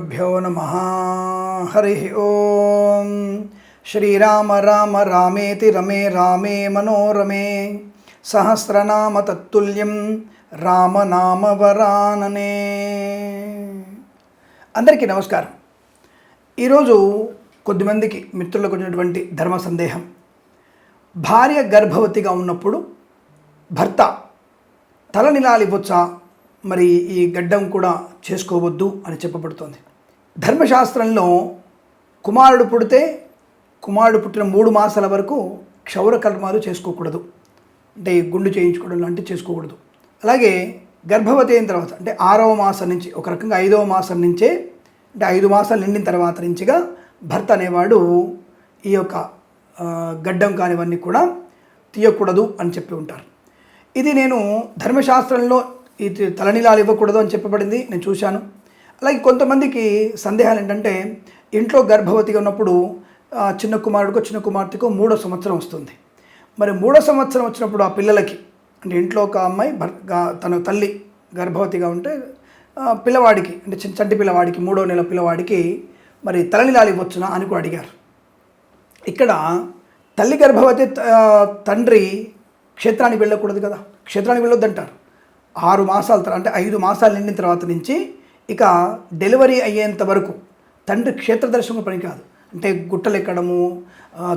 శ్రీగురుభ్యో నమ హరి ఓం శ్రీరామ రామ రామేతి రమే రామే మనోరమే సహస్రనామ తత్తుల్యం రామనామ వరాననే అందరికీ నమస్కారం. ఈరోజు కొద్దిమందికి మిత్రులకు ఉన్నటువంటి ధర్మ సందేహం. భార్య గర్భవతిగా ఉన్నప్పుడు భర్త తల నిలాలివచ్చా మరి ఈ గడ్డం కూడా చేసుకోవద్దు అని చెప్పబడుతోంది. ధర్మశాస్త్రంలో కుమారుడు పుడితే కుమారుడు పుట్టిన మూడు మాసాల వరకు క్షౌర కర్మాలు చేసుకోకూడదు. అంటే గుండు చేయించుకోవడం లాంటివి చేసుకోకూడదు. అలాగే గర్భవతి అయిన తర్వాత అంటే ఆరవ మాసం నుంచి ఒక రకంగా ఐదవ మాసం నుంచే అంటే ఐదు మాసాలు నిండిన తర్వాత నుంచిగా భర్త అనేవాడు ఈ యొక్క గడ్డం కానివన్నీ కూడా తీయకూడదు అని చెప్పి ఉంటారు. ఇది నేను ధర్మశాస్త్రంలో ఇది తలనీలాలు ఇవ్వకూడదు అని చెప్పబడింది. నేను చూశాను. అలాగే కొంతమందికి సందేహాలు ఏంటంటే ఇంట్లో గర్భవతిగా ఉన్నప్పుడు చిన్న కుమారుడికో చిన్న కుమార్తెకో మూడో సంవత్సరం వస్తుంది. మరి మూడో సంవత్సరం వచ్చినప్పుడు ఆ పిల్లలకి అంటే ఇంట్లో ఒక అమ్మాయి భర్త తన తల్లి గర్భవతిగా ఉంటే పిల్లవాడికి అంటే చిన్న చంటి పిల్లవాడికి మూడో నెల పిల్లవాడికి మరి తలనీలాలు ఇవ్వచ్చునా అని కూడా అడిగారు. ఇక్కడ తల్లి గర్భవతి తండ్రి క్షేత్రానికి వెళ్ళకూడదు కదా. క్షేత్రానికి వెళ్ళొద్దు అంటారు ఆరు మాసాల తర్వాత అంటే ఐదు మాసాలు నిండిన తర్వాత నుంచి ఇక డెలివరీ అయ్యేంత వరకు తండ్రి క్షేత్ర దర్శనం పని కాదు. అంటే గుట్టలు ఎక్కడము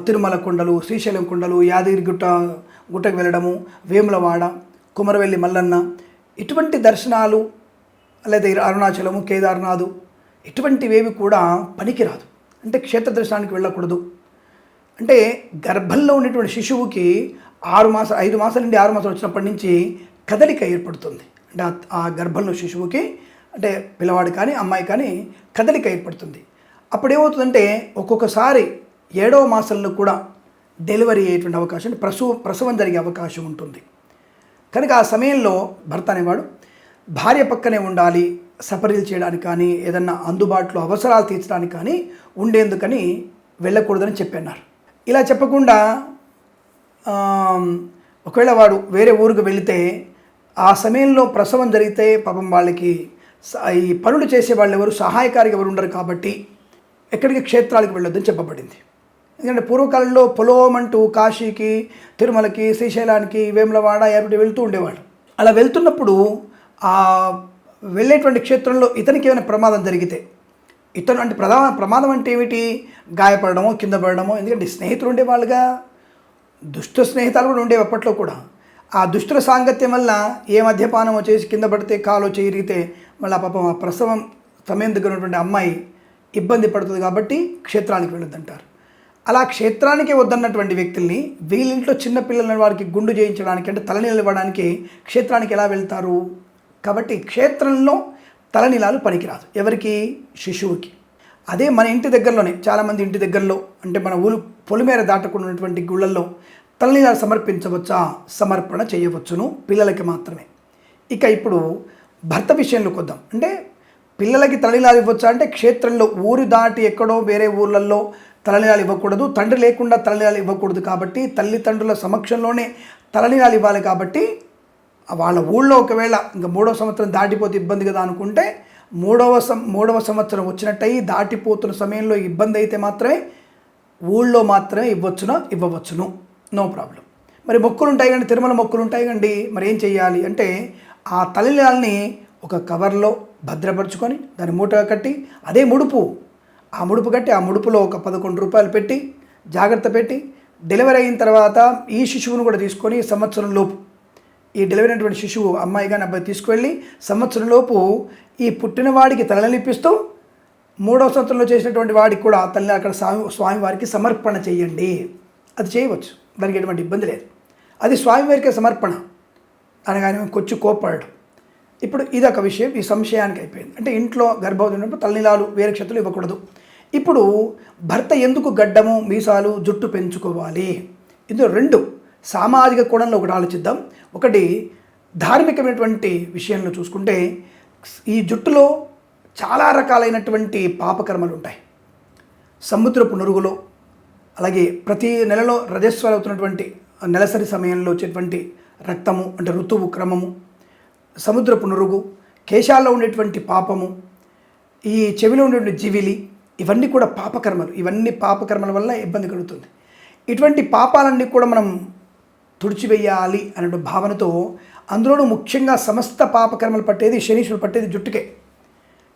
తిరుమల కొండలు శ్రీశైలం కొండలు యాదగిరి గుట్ట గుట్టకు వెళ్ళడము వేములవాడ కుమరవెల్లి మల్లన్న ఇటువంటి దర్శనాలు లేదా అరుణాచలము కేదార్నాథ్ ఇటువంటివేవి కూడా పనికిరాదు. అంటే క్షేత్ర దర్శనానికి వెళ్ళకూడదు. అంటే గర్భంలో ఉన్నటువంటి శిశువుకి ఆరు మాసాలు ఐదు మాసాల నుండి ఆరు మాసాలు వచ్చినప్పటి నుంచి కదలిక ఏర్పడుతుంది. అంటే ఆ గర్భంలో శిశువుకి అంటే పిల్లవాడు కానీ అమ్మాయి కానీ కదలిక ఏర్పడుతుంది. అప్పుడు ఏమవుతుందంటే ఒక్కొక్కసారి ఏడవ మాసంలో కూడా డెలివరీ అయ్యేటువంటి అవకాశం అంటే ప్రసవ ప్రసవం జరిగే అవకాశం ఉంటుంది. కనుక ఆ సమయంలో భర్త అనేవాడు భార్య పక్కనే ఉండాలి సపరీలు చేయడానికి కానీ ఏదన్నా అందుబాటులో అవసరాలు తీర్చడానికి కానీ ఉండేందుకని వెళ్ళకూడదని చెప్పన్నారు. ఇలా చెప్పకుండా ఒకవేళ వాడు వేరే ఊరికి వెళితే ఆ సమయంలో ప్రసవం జరిగితే పాపం వాళ్ళకి ఈ పనులు చేసే వాళ్ళు ఎవరు? సహాయకారిగా ఎవరు ఉండరు కాబట్టి ఎక్కడికి క్షేత్రాలకు వెళ్ళొద్దని చెప్పబడింది. ఎందుకంటే పూర్వకాలంలో పొలోమంటూ కాశీకి తిరుమలకి శ్రీశైలానికి వేములవాడ ఏమిటి వెళ్తూ ఉండేవాడు అలా వెళ్తున్నప్పుడు ఆ వెళ్ళేటువంటి క్షేత్రంలో ఇతనికి ఏమైనా ప్రమాదం జరిగితే ఇతను అంటే ప్రధాన ప్రమాదం అంటే ఏమిటి? గాయపడడమో కింద పడడమో ఎందుకంటే స్నేహితులు ఉండేవాళ్ళుగా దుష్ట స్నేహితాలు కూడా ఉండేవి అప్పట్లో కూడా. ఆ దుష్టుల సాంగత్యం వల్ల ఏ మద్యపానం వచ్చేసి కింద పడితే కాలో చేరిగితే మళ్ళీ ఆ పాపం ఆ ప్రసవం సమయం దగ్గర ఉన్నటువంటి అమ్మాయి ఇబ్బంది పడుతుంది కాబట్టి క్షేత్రానికి వెళ్ళొద్దంటారు. అలా క్షేత్రానికి వద్దన్నటువంటి వ్యక్తుల్ని వీళ్ళింట్లో చిన్నపిల్లల వారికి గుండు చేయించడానికి అంటే తలనీళ్ళు ఇవ్వడానికి క్షేత్రానికి ఎలా వెళ్తారు? కాబట్టి క్షేత్రంలో తలనీలాలు పనికిరాదు. ఎవరికి? శిశువుకి. అదే మన ఇంటి దగ్గరలోనే చాలామంది ఇంటి దగ్గరలో అంటే మన ఊరు పొలిమేర దాటకుండా ఉన్నటువంటి గుళ్ళల్లో తలనీలాలు సమర్పించవచ్చా? సమర్పణ చేయవచ్చును పిల్లలకి మాత్రమే. ఇక ఇప్పుడు భర్త విషయంలోకి వద్దాం అంటే పిల్లలకి తలనీలాలు ఇవ్వచ్చా? అంటే క్షేత్రంలో ఊరు దాటి ఎక్కడో వేరే ఊర్లలో తలనీలాలు ఇవ్వకూడదు. తండ్రి లేకుండా తలనీలాలు ఇవ్వకూడదు కాబట్టి తల్లిదండ్రుల సమక్షంలోనే తలనీలాలు ఇవ్వాలి కాబట్టి వాళ్ళ ఊళ్ళో ఒకవేళ ఇంకా మూడవ సంవత్సరం దాటిపోతే ఇబ్బంది కదా అనుకుంటే మూడవ సం మూడవ సంవత్సరం వచ్చినట్టయి దాటిపోతున్న సమయంలో ఇబ్బంది అయితే మాత్రమే ఊళ్ళో మాత్రమే ఇవ్వచ్చును? ఇవ్వవచ్చును. No problem. మరి మొక్కులు ఉంటాయి కండి తిరుమల మొక్కులు ఉంటాయి కండి మరి ఏం చేయాలి అంటే ఆ తల్లిలాల్ని ఒక కవర్లో భద్రపరుచుకొని దాన్ని మూటగా కట్టి అదే ముడుపు. ఆ ముడుపు కట్టి ఆ ముడుపులో ఒక పదకొండు రూపాయలు పెట్టి జాగ్రత్త పెట్టి డెలివరీ అయిన తర్వాత ఈ శిశువును కూడా తీసుకొని సంవత్సరం లోపు ఈ డెలివరీ అయినటువంటి శిశువు అమ్మాయి కానీ అబ్బాయి తీసుకువెళ్ళి సంవత్సరం లోపు ఈ పుట్టినవాడికి తలనిప్పిస్తూ మూడవ సంవత్సరంలో చేసినటువంటి వాడికి కూడా తల్లి అక్కడ స్వామి స్వామివారికి సమర్పణ చేయండి. అది చేయవచ్చు. దానికి ఎటువంటి ఇబ్బంది లేదు. అది స్వామివారికి సమర్పణ. అనగానే కొచ్చి కోప్పడడం ఇప్పుడు ఇది ఒక విషయం ఈ సంశయానికి అయిపోయింది. అంటే ఇంట్లో గర్భవతి ఉన్నప్పుడు తల్లిలాలు వేరే క్షతులు ఇవ్వకూడదు. ఇప్పుడు భర్త ఎందుకు గడ్డము మీసాలు జుట్టు పెంచుకోవాలి? ఇందులో రెండు సామాజిక కోణంలో ఒకటి ఆలోచిద్దాం. ఒకటి ధార్మికమైనటువంటి విషయంలో చూసుకుంటే ఈ జుట్టులో చాలా రకాలైనటువంటి పాపకర్మలు ఉంటాయి. సముద్రపు నురుగులో అలాగే ప్రతి నెలలో రజస్వలవుతున్నటువంటి నెలసరి సమయంలో వచ్చేటువంటి రక్తము అంటే ఋతువు క్రమము సముద్రపు నురుగు కేశాల్లో ఉండేటువంటి పాపము ఈ చెవిలో ఉండేటువంటి జీవిలి ఇవన్నీ కూడా పాపకర్మలు. ఇవన్నీ పాపకర్మల వల్ల ఇబ్బంది కలుగుతుంది. ఇటువంటి పాపాలన్నీ కూడా మనం తుడిచివేయాలి అనే భావనతో అందులోనూ ముఖ్యంగా సమస్త పాపకర్మలు పట్టేది శనీశ్వరుడు పట్టేది జుట్టుకే.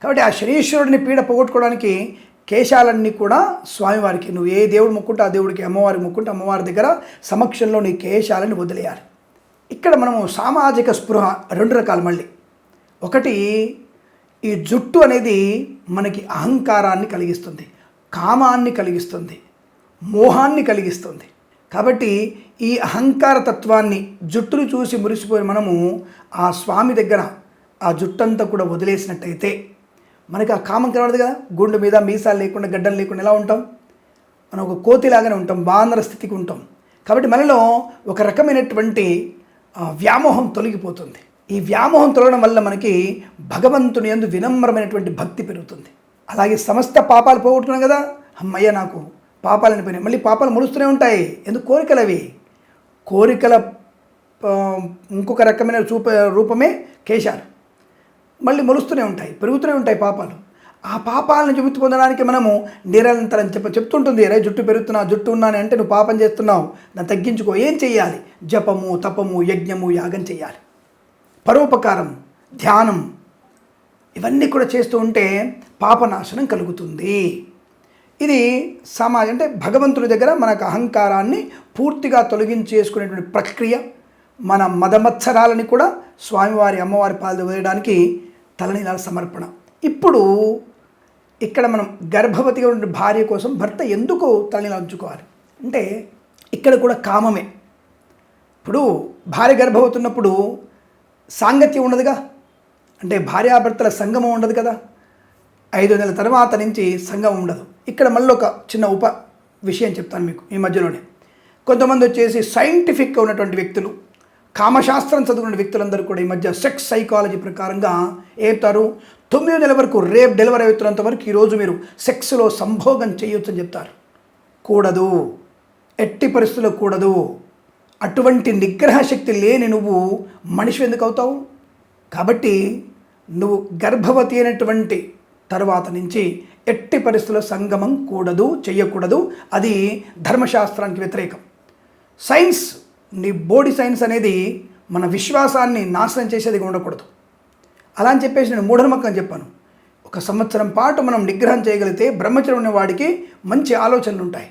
కాబట్టి ఆ శనీశ్వరుడిని పీడ పోగొట్టుకోవడానికి కేశాలన్నీ కూడా స్వామివారికి నువ్వు ఏ దేవుడు మొక్కుంటే ఆ దేవుడికి అమ్మవారికి మొక్కుంటే అమ్మవారి దగ్గర సమక్షంలో నీ కేశాలని వదిలేయాలి. ఇక్కడ మనము సామాజిక స్పృహ రెండు రకాలు మళ్ళీ. ఒకటి ఈ జుట్టు అనేది మనకి అహంకారాన్ని కలిగిస్తుంది కామాన్ని కలిగిస్తుంది మోహాన్ని కలిగిస్తుంది. కాబట్టి ఈ అహంకార తత్వాన్ని జుట్టును చూసి మురిసిపోయి మనము ఆ స్వామి దగ్గర ఆ జుట్టంతా కూడా వదిలేసినట్టయితే మనకి ఆ కామం కనబడదు కదా? గుండు మీద మీసాలు లేకుండా గడ్డలు లేకుండా ఎలా ఉంటాం? మనం ఒక కోతిలాగానే ఉంటాం బాందర స్థితికి ఉంటాం. కాబట్టి మనలో ఒక రకమైనటువంటి వ్యామోహం తొలగిపోతుంది. ఈ వ్యామోహం తొలగడం వల్ల మనకి భగవంతుని ఎందు వినమ్రమైనటువంటి భక్తి పెరుగుతుంది. అలాగే సమస్త పాపాలు పోగొట్టుకున్నాం కదా అమ్మయ్య నాకు పాపాలని అనిపోయినాయి మళ్ళీ పాపాలు ముడుస్తూనే ఉంటాయి. ఎందుకు కోరికలు అవి? కోరికల ఇంకొక రకమైన రూప రూపమే కేశాలు. మళ్ళీ మొలుస్తూనే ఉంటాయి పెరుగుతూనే ఉంటాయి పాపాలు. ఆ పాపాలను విముక్తి పొందడానికి మనము నిరంతరం చెప్ప చెప్తుంటుంది. రే జుట్టు పెరుగుతున్నా జుట్టు ఉన్నాను అంటే నువ్వు పాపం చేస్తున్నావు. దాన్ని తగ్గించుకో. ఏం చెయ్యాలి? జపము తపము యజ్ఞము యాగం చేయాలి పరోపకారం ధ్యానం ఇవన్నీ కూడా చేస్తూ ఉంటే పాపనాశనం కలుగుతుంది. ఇది సమాజం అంటే భగవంతుడి దగ్గర మనకు అహంకారాన్ని పూర్తిగా తొలగించేసుకునేటువంటి ప్రక్రియ. మన మదమత్సరాలని కూడా స్వామివారి అమ్మవారి పాలు వేయడానికి తలనీలాల సమర్పణ. ఇప్పుడు ఇక్కడ మనం గర్భవతిగా ఉన్న భార్య కోసం భర్త ఎందుకు తలని ఉంచుకోవాలి అంటే ఇక్కడ కూడా కామమే. ఇప్పుడు భార్య గర్భవతి ఉన్నప్పుడు సాంగత్యం ఉండదుగా? అంటే భార్యాభర్తల సంగమం ఉండదు కదా? ఐదు నెలల తర్వాత నుంచి సంగమం ఉండదు. ఇక్కడ మళ్ళీ ఒక చిన్న ఉప విషయం చెప్తాను మీకు ఈ మధ్యలోనే. కొంతమంది వచ్చేసి సైంటిఫిక్గా ఉన్నటువంటి వ్యక్తులు కామశాస్త్రం చదువుకున్న వ్యక్తులందరూ కూడా ఈ మధ్య సెక్స్ సైకాలజీ ప్రకారంగా ఏతారు తొమ్మిది నెల వరకు రేపు డెలివరీ అవుతున్నంత వరకు ఈరోజు మీరు సెక్స్లో సంభోగం చేయొచ్చు అని చెప్తారు. కూడదు. ఎట్టి పరిస్థితుల్లో కూడదు. అటువంటి నిగ్రహ శక్తి లేని నువ్వు మనిషి ఎందుకు అవుతావు? కాబట్టి నువ్వు గర్భవతి అయినటువంటి తర్వాత నుంచి ఎట్టి పరిస్థితుల సంగమం కూడదు చేయకూడదు అది ధర్మశాస్త్రానికి వ్యతిరేకం. సైన్స్ నీ బోడీ సైన్స్ అనేది మన విశ్వాసాన్ని నాశనం చేసేది ఉండకూడదు. అలా అని చెప్పేసి నేను మూఢనమ్మకం చెప్పాను. ఒక సంవత్సరం పాటు మనం నిగ్రహం చేయగలిగితే బ్రహ్మచర్యం ఉన్న వాడికి మంచి ఆలోచనలు ఉంటాయి.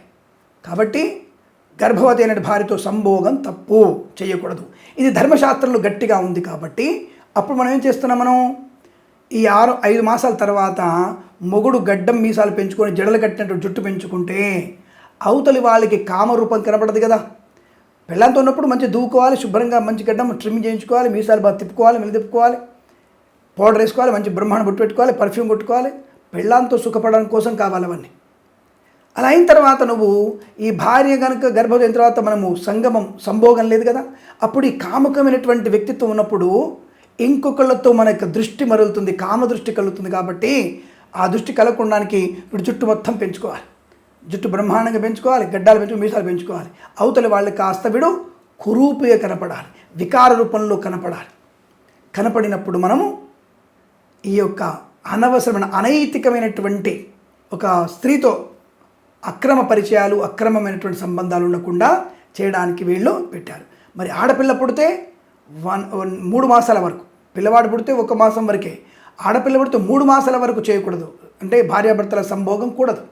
కాబట్టి గర్భవతి అనే భార్యతో సంభోగం తప్పు చేయకూడదు. ఇది ధర్మశాస్త్రంలో గట్టిగా ఉంది కాబట్టి అప్పుడు మనం ఏం చేస్తున్నాం మనం? ఈ ఆరు ఐదు మాసాల తర్వాత మొగుడు గడ్డం మీసాలు పెంచుకొని జడలు కట్టినట్టు జుట్టు పెంచుకుంటే అవతలి వాళ్ళకి కామరూపం కనబడదు కదా. పెళ్ళంతో ఉన్నప్పుడు మంచి దూకోవాలి శుభ్రంగా మంచి గడ్డం ట్రిమ్ చేయించుకోవాలి మీసాలు బాగా తిప్పుకోవాలి మెలి తిప్పుకోవాలి పౌడర్ వేసుకోవాలి మంచి బ్రహ్మాండం బుట్టు పెట్టుకోవాలి పర్ఫ్యూమ్ కొట్టుకోవాలి పెళ్ళాంతో సుఖపడడం కోసం కావాలి అవన్నీ. అలా అయిన తర్వాత నువ్వు ఈ భార్య కనుక గర్భవతి తర్వాత మనము సంగమం సంభోగం లేదు కదా? అప్పుడు ఈ కామకమైనటువంటి వ్యక్తిత్వం ఉన్నప్పుడు ఇంకొకళ్ళతో మన యొక్క దృష్టి మరుగుతుంది కామ దృష్టి కలుగుతుంది కాబట్టి ఆ దృష్టి కలగకుండానికి ఇప్పుడు జుట్టు మొత్తం పెంచుకోవాలి. జుట్టు బ్రహ్మాండంగా పెంచుకోవాలి గడ్డాలు పెంచుకో మీసాలు పెంచుకోవాలి. అవతలి వాళ్ళకి కాస్త విడు కురూపుగా కనపడాలి వికార రూపంలో కనపడాలి. కనపడినప్పుడు మనము ఈ యొక్క అనవసరమైన అనైతికమైనటువంటి ఒక స్త్రీతో అక్రమ పరిచయాలు అక్రమమైనటువంటి సంబంధాలు ఉండకుండా చేయడానికి వీళ్ళు పెట్టారు. మరి ఆడపిల్ల పుడితే వన్ వన్ మూడు మాసాల వరకు పిల్లవాడు పుడితే ఒక మాసం వరకే ఆడపిల్ల పుడితే మూడు మాసాల వరకు చేయకూడదు. అంటే భార్యాభర్తల సంభోగం కూడదు.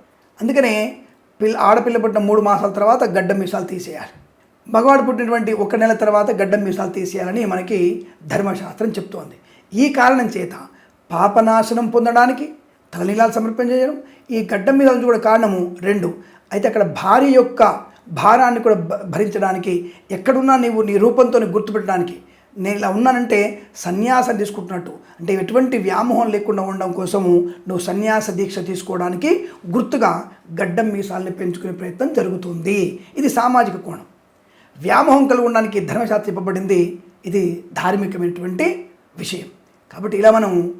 అందుకనే పిల్ల ఆడపిల్ల పుట్టిన మూడు మాసాల తర్వాత గడ్డం మీసాలు తీసేయాలి. మగవాడు పుట్టినటువంటి ఒక నెల తర్వాత గడ్డం మీసాలు తీసేయాలని మనకి ధర్మశాస్త్రం చెప్తోంది. ఈ కారణం చేత పాపనాశనం పొందడానికి తలనీలాలు సమర్పణ చేయడం. ఈ గడ్డం మీద కూడా కారణము రెండు. అయితే అక్కడ భార్య యొక్క భారాన్ని కూడా భరించడానికి ఎక్కడున్నా నీవు నీ రూపంతో గుర్తుపెట్టడానికి. నేను ఇలా ఉన్నానంటే సన్యాసం తీసుకుంటున్నట్టు. అంటే ఎటువంటి వ్యామోహం లేకుండా ఉండడం కోసము నువ్వు సన్యాస దీక్ష తీసుకోవడానికి గుర్తుగా గడ్డం మీసాలని పెంచుకునే ప్రయత్నం జరుగుతుంది. ఇది సామాజిక కోణం. వ్యామోహం కలిగి ఉండడానికి ధర్మశాస్త్రం చెప్పబడింది ఇది ధార్మికమైనటువంటి విషయం. కాబట్టి ఇలా మనం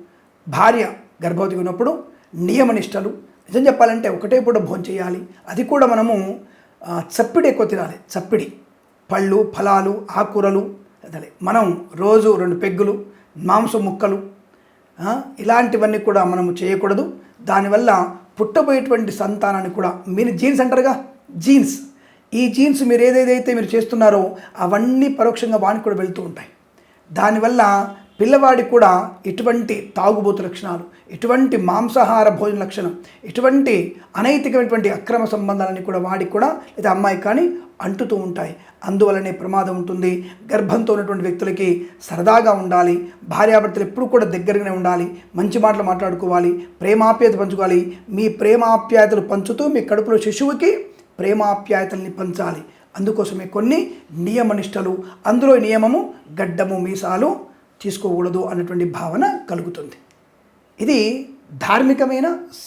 భార్య గర్భవతి ఉన్నప్పుడు నియమనిష్టలు. నిజం చెప్పాలంటే ఒకటే పూట భోజనం చేయాలి. అది కూడా మనము చప్పిడి ఎక్కువ తినాలి. చప్పిడి. పళ్ళు ఫలాలు ఆకుకూరలు అదే. మనం రోజు రెండు పెగ్గులు మాంసం ముక్కలు ఇలాంటివన్నీ కూడా మనము చేయకూడదు. దానివల్ల పుట్టబోయేటువంటి సంతానాన్ని కూడా మీరు జీన్స్ అంటారుగా? జీన్స్. ఈ జీన్స్ మీరు ఏదేదైతే మీరు చేస్తున్నారో అవన్నీ పరోక్షంగా వానికి కూడా వెళ్తూ ఉంటాయి. దానివల్ల పిల్లవాడికి కూడా ఎటువంటి తాగుబోతు లక్షణాలు ఎటువంటి మాంసాహార భోజన లక్షణం ఎటువంటి అనైతికమైనటువంటి అక్రమ సంబంధాలని కూడా వాడికి కూడా లేదా అమ్మాయి కానీ అంటుతూ ఉంటాయి. అందువలనే ప్రమాదం ఉంటుంది. గర్భంతో ఉన్నటువంటి వ్యక్తులకి సరదాగా ఉండాలి. భార్యాభర్తలు ఎప్పుడు కూడా దగ్గరగానే ఉండాలి. మంచి మాటలు మాట్లాడుకోవాలి. ప్రేమాప్యాయత పంచుకోవాలి. మీ ప్రేమాప్యాయతలు పంచుతూ మీ కడుపులో శిశువుకి ప్రేమాప్యాయతల్ని పంచాలి. అందుకోసమే కొన్ని నియమనిష్టలు. అందులో నియమము గడ్డము మీసాలు తీసుకోకూడదు అన్నటువంటి భావన కలుగుతుంది. ఇది ధార్మికమైన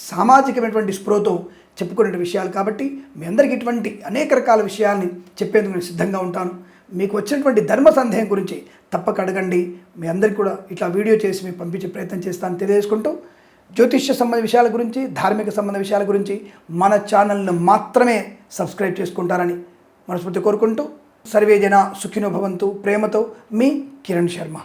సామాజికమైనటువంటి స్పృహతో చెప్పుకునే విషయాలు కాబట్టి మీ అందరికీ ఇటువంటి అనేక రకాల విషయాల్ని చెప్పేందుకు నేను సిద్ధంగా ఉంటాను. మీకు వచ్చినటువంటి ధర్మ సందేహం గురించి తప్పక అడగండి. మీ అందరికీ కూడా ఇట్లా వీడియో చేసి మీకు పంపించే ప్రయత్నం చేస్తాను తెలియజేసుకుంటూ జ్యోతిష్య సంబంధ విషయాల గురించి ధార్మిక సంబంధ విషయాల గురించి మన ఛానల్ను మాత్రమే సబ్స్క్రైబ్ చేసుకుంటారని మనస్ఫూర్తి కోరుకుంటూ సర్వే జన సుఖినో భవంతు ప్రేమతో మీ కిరణ్ శర్మ.